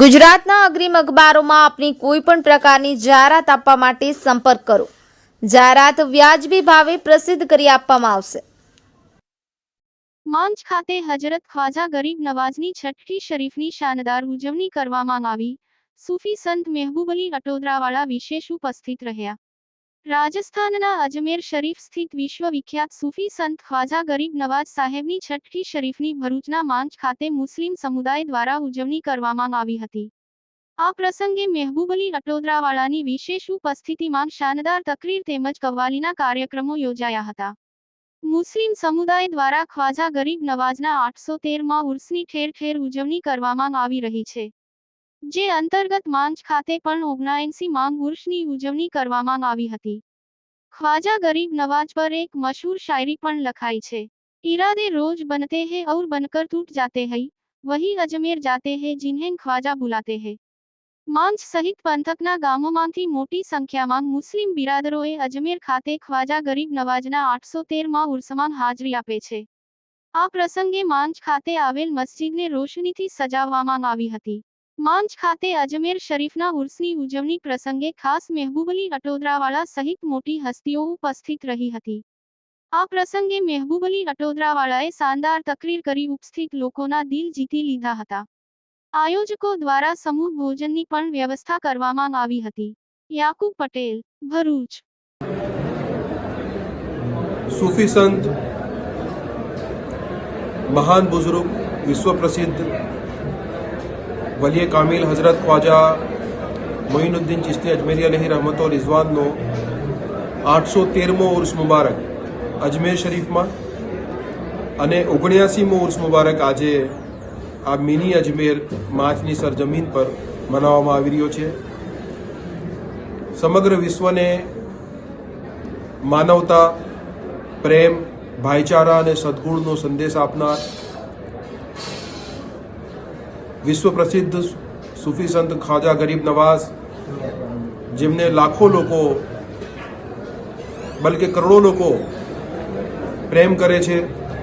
ગુજરાતના અગ્રીમ અખબારોમાં આપની કોઈ પણ પ્રકારની જાહેરાત આપવા માટે સંપર્ક કરો. જાહેરાત વ્યાજબી ભાવે પ્રસિદ્ધ કરી આપવામાં આવશે. માંચ ખાતે હજરત ખ્વાજા ગરીબ નવાઝની છઠ્ઠી શરીફની શાનદાર ઉજવણી કરવામાં આવી. સૂફી સંત મહેબૂબ અલી અટોદરાવાળા વિશેષ ઉપસ્થિત રહ્યા. રાજસ્થાનના અજમેર શરીફ સ્થિત વિશ્વવિખ્યાત સૂફી સંત ખ્વાજા ગરીબ નવાજ સાહેબની છઠ્ઠી શરીફની ભરૂચના માંચ ખાતે મુસ્લિમ સમુદાય દ્વારા ઉજવણી કરવામાં આવી હતી. આ પ્રસંગે મહેબૂબલી અટોદરાવાળાની વિશેષ ઉપસ્થિતિમાં શાનદાર તકરીર તેમજ કવ્વાલીના કાર્યક્રમો યોજાયા હતા. મુસ્લિમ સમુદાય દ્વારા ખ્વાજા ગરીબ નવાજના આઠસો તેરમાં ઉર્સની ઠેર ઠેર ઉજવણી કરવામાં આવી રહી છે. જે અંતર્ગત માંજ ખાતે પણ ઓગણાએંસી માંગ ઉર્ષની ઉજવણી કરવામાં આવી હતી. ખ્વાજા ગરીબ નવાજ પર એક મશહૂર શાયરી પણ લખાઈ છે. ઈરાદે રોજ બનતે હે ઔર બનકર તૂટ જાતે હૈ, વહી અજમેર જાતે હે જિન્હેન ખ્વાજા બુલાતે હે. માંજ સહિત પંથકના ગામોમાંથી મોટી સંખ્યામાં મુસ્લિમ બિરાદરોએ અજમેર ખાતે ખ્વાજા ગરીબ નવાજના આઠસો તેરમાં ઉર્સમાં હાજરી આપે છે. આ પ્રસંગે માંજ ખાતે આવેલ મસ્જિદને રોશનીથી સજાવવામાં આવી હતી. માંચ ખાતે અજમેર શરીફના ઉર્સની ઉજવણી પ્રસંગે ખાસ મહેબૂબલી અટોદરાવાળા સહિત મોટી હસ્તીઓ ઉપસ્થિત રહી હતી. આ પ્રસંગે મહેબૂબલી અટોદરાવાળાએ શાનદાર તકરીર કરી ઉપસ્થિત લોકોના દિલ જીતી લીધા હતા. આયોજકો દ્વારા સમૂહ ભોજનની પણ વ્યવસ્થા કરવામાં આવી હતી. યાકુબ પટેલ, ભરૂચ. સૂફી સંત, મહાન બુઝુર્ગ વિશ્વ પ્રસિદ્ધ વલીએ કામિલ હઝરત ખ્વાજા મોઇનુદ્દીન ચિશ્તી અજમેરી અલહી રહમતો રિઝવાનનો આઠસો તેરમો ઉર્સ મુબારક અજમેર શરીફમાં અને ઓગણ્યાસીમો ઉર્સ મુબારક આજે આ મિની અજમેર માર્ચની સરજમીન પર મનાવવામાં આવી રહ્યો છે. સમગ્ર વિશ્વને માનવતા, પ્રેમ, ભાઈચારા અને સદગુણનો સંદેશ આપનાર વિશ્વ પ્રસિદ્ધ સૂફી સંત ખ્વાજા ગરીબ નવાઝ, જેમને લાખો લોકો, બલકે કરોડો લોકો પ્રેમ કરે છે,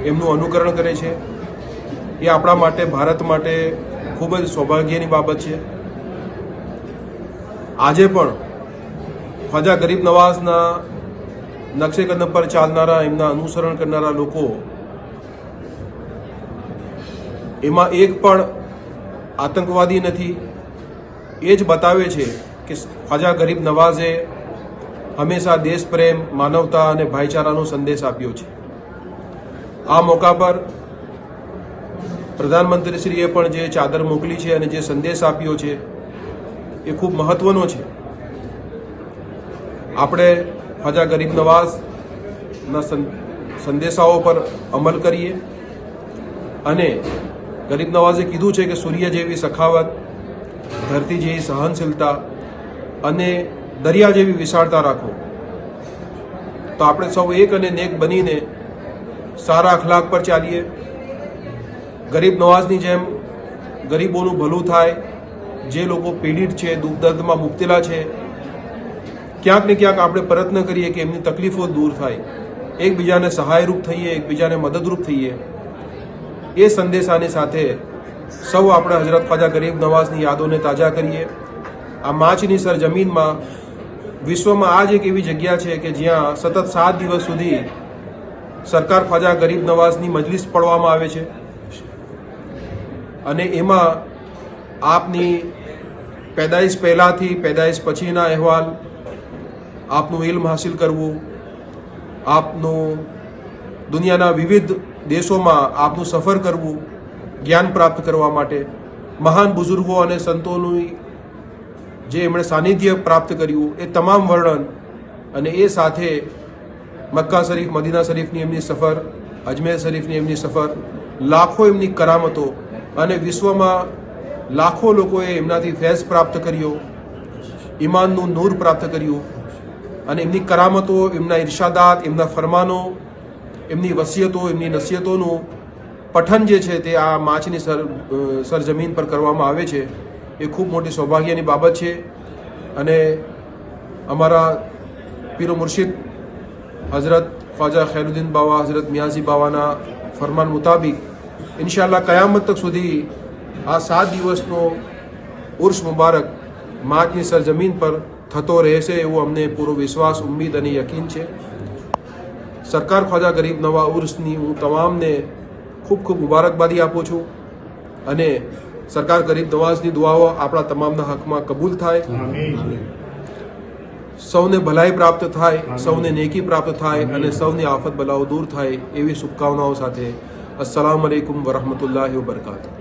એમનું અનુકરણ કરે છે. એ આપણા માટે, ભારત માટે ખૂબ જ સૌભાગ્યની બાબત છે. આજે પણ ખ્વાજા ગરીબ નવાઝના નકશે કદમ પર ચાલનારા, એમના અનુસરણ કરનારા લોકો, એમાં એક પણ આતંકવાદી નથી. એ જ બતાવે છે કે ખ્વાજા ગરીબ નવાઝે હંમેશા દેશ પ્રેમ માનવતા અને ભાઈચારાનો સંદેશ આપ્યો છે. આ મોકા પર પ્રધાનમંત્રીશ્રીએ પણ જે ચાદર મોકલી છે અને જે સંદેશ આપ્યો છે, એ ખૂબ મહત્વનો છે. આપણે ખ્વાજા ગરીબ નવાઝના સંદેશાઓ પર અમલ કરીએ અને ગરીબ નવાઝે કીધું છે કે સૂર્ય જેવી સખાવત, ધરતી જેવી સહનશીલતા અને દરિયા જેવી વિશાળતા રાખો. તો આપણે સૌ એક અને નેક બનીને સારા અખલાક પર ચાલીએ. ગરીબ નવાઝની જેમ ગરીબોનું ભલું થાય, જે લોકો પીડિત છે દુઃખ દર્દમાં મુબતેલા છે, ક્યાંક ને ક્યાંક આપણે પ્રયત્ન કરીએ કે એમની તકલીફો દૂર થાય. એકબીજાને સહાયરૂપ થઈએ, એકબીજાને મદદરૂપ થઈએ. એ સંદેશાની સાથે સૌ આપણે હજરત ખ્વાજા ગરીબ નવાઝની યાદોને તાજા કરીએ. આ માછની સરજમીનમાં વિશ્વમાં આ જ એક એવી જગ્યા છે કે જ્યાં સતત સાત દિવસ સુધી સરકાર ખ્વાજા ગરીબ નવાઝની મજલિસ પડવામાં આવે છે. અને એમાં આપની પેદાઈશ પહેલાંથી, પેદાઈશ પછીના અહેવાલ, આપનું ઇલ્મ હાસિલ કરવું, આપનું દુનિયાના વિવિધ દેશોમાં આપનું સફર કરવું, જ્ઞાન પ્રાપ્ત કરવા માટે મહાન બુઝુર્ગો અને સંતોનું જે એમણે સાનિધ્ય પ્રાપ્ત કર્યું, એ તમામ વર્ણન અને એ સાથે મક્કા શરીફ, મદીના શરીફની એમની સફર, અજમેર શરીફની એમની સફર, લાખો એમની કરામતો અને વિશ્વમાં લાખો લોકોએ એમનાથી ફેઝ પ્રાપ્ત કર્યો, ઈમાનનું નૂર પ્રાપ્ત કર્યું અને એમની કરામતો, એમના ઇર્શાદાત એમના ફરમાનો એમની વસિયતો, એમની નસીહતોનું પઠન જે છે તે આ માછની સર સરજમીન પર કરવામાં આવે છે, એ ખૂબ મોટી સૌભાગ્યની બાબત છે. અને અમારા પીરો મુર્શિદ હઝરત ખ્વાજા ખૈરુદ્દીન બાવા, હઝરત મિયાઝી બાવાના ફરમાન મુતાબિક ઇન્શાલ્લાહ કયામત તક સુધી આ સાત દિવસનો ઉર્સ મુબારક માચની સરજમીન પર થતો રહેશે એવો અમને પૂરો વિશ્વાસ, ઉમ્મીદ અને યકીન છે. સરકાર ખ્વાજા ગરીબ નવા ઉર્સની હું તમામને ખૂબ ખૂબ મુબારકબાદી આપું છું અને સરકાર ગરીબ નવાઝની દુઆઓ આપણા તમામના હકમાં કબૂલ થાય. સૌને ભલાઈ પ્રાપ્ત થાય, સૌને નેકી પ્રાપ્ત થાય અને સૌની આફત બલાઓ દૂર થાય એવી શુભકામનાઓ સાથે. અસલામ અલૈકુમ વરહમતુલ્લાહ વબરકાતુહ.